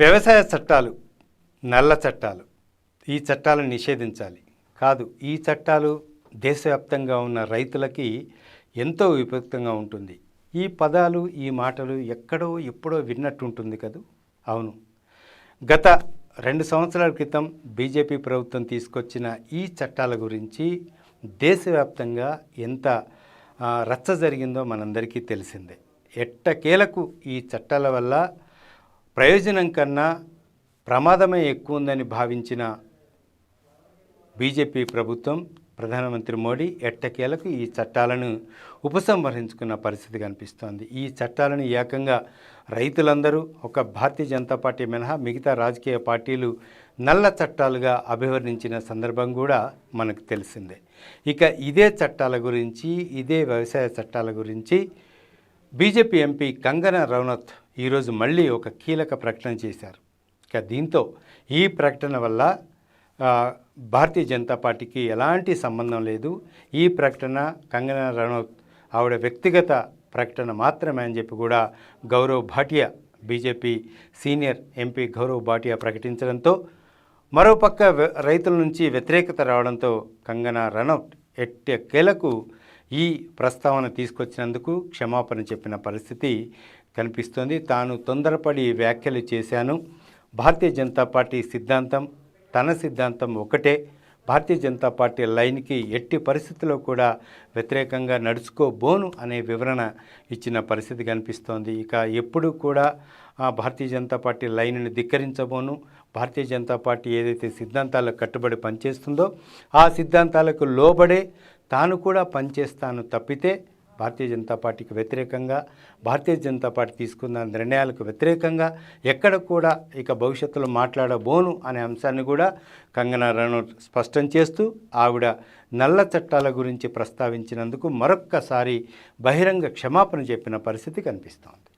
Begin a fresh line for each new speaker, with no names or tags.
వ్యవసాయ చట్టాలు నల్ల చట్టాలు ఈ చట్టాలను నిషేధించాలి. కాదు ఈ చట్టాలు దేశవ్యాప్తంగా ఉన్న రైతులకి ఎంతో విపరీతంగా ఉంటుంది. ఈ పదాలు ఈ మాటలు ఎక్కడో ఎప్పుడో విన్నట్టు ఉంటుంది కదూ? అవును. గత రెండు సంవత్సరాల క్రితం బీజేపీ ప్రభుత్వం తీసుకొచ్చిన ఈ చట్టాల గురించి దేశవ్యాప్తంగా ఎంత రచ్చ జరిగిందో మనందరికీ తెలిసిందే. ఎట్టకేలకు ఈ చట్టాల వల్ల ప్రయోజనం కన్నా ప్రమాదమే ఎక్కువ ఉందని భావించిన బీజేపీ ప్రభుత్వం ప్రధానమంత్రి మోడీ ఎట్టకేలకు ఈ చట్టాలను ఉపసంహరించుకున్న పరిస్థితి కనిపిస్తోంది. ఈ చట్టాలను ఏకంగా రైతులందరూ ఒక భారతీయ జనతా పార్టీ మినహా మిగతా రాజకీయ పార్టీలు నల్ల చట్టాలుగా అభివర్ణించిన సందర్భం కూడా మనకు తెలిసిందే. ఇక ఇదే చట్టాల గురించి ఇదే వ్యవసాయ చట్టాల గురించి బీజేపీ ఎంపీ కంగనా రనౌత్ ఈరోజు మళ్ళీ ఒక కీలక ప్రకటన చేశారు. ఇక దీంతో ఈ ప్రకటన వల్ల భారతీయ జనతా పార్టీకి ఎలాంటి సంబంధం లేదు. ఈ ప్రకటన కంగనా రనౌత్ ఆవిడ వ్యక్తిగత ప్రకటన మాత్రమే అని చెప్పి కూడా Gaurav Bhatia BJP senior MP Gaurav Bhatia ప్రకటించడంతో మరోపక్క రైతుల నుంచి వ్యతిరేకత రావడంతో కంగనా రనౌత్ ఎట్టకేలకు ఈ ప్రస్తావన తీసుకొచ్చినందుకు క్షమాపణ చెప్పిన పరిస్థితి కనిపిస్తోంది. తాను తొందరపడి వ్యాఖ్యలు చేశాను. భారతీయ జనతా పార్టీ సిద్ధాంతం తన సిద్ధాంతం ఒకటే. భారతీయ జనతా పార్టీ లైన్కి ఎట్టి పరిస్థితుల్లో కూడా వ్యతిరేకంగా నడుచుకోబోను అనే వివరణ ఇచ్చిన పరిస్థితి కనిపిస్తోంది. ఇక ఎప్పుడు కూడా ఆ భారతీయ జనతా పార్టీ లైన్ని ధిక్కరించబోను. భారతీయ జనతా పార్టీ ఏదైతే సిద్ధాంతాలకు కట్టుబడి పనిచేస్తుందో ఆ సిద్ధాంతాలకు లోబడే తాను కూడా పనిచేస్తాను తప్పితే భారతీయ జనతా పార్టీకి వ్యతిరేకంగా భారతీయ జనతా పార్టీ తీసుకున్న నిర్ణయాలకు వ్యతిరేకంగా ఎక్కడ కూడా ఇక భవిష్యత్తులో మాట్లాడబోను అనే అంశాన్ని కూడా కంగనా రనౌత్ స్పష్టం చేస్తూ ఆవిడ నల్ల చట్టాల గురించి ప్రస్తావించినందుకు మరొక్కసారి బహిరంగ క్షమాపణ చెప్పిన పరిస్థితి కనిపిస్తోంది.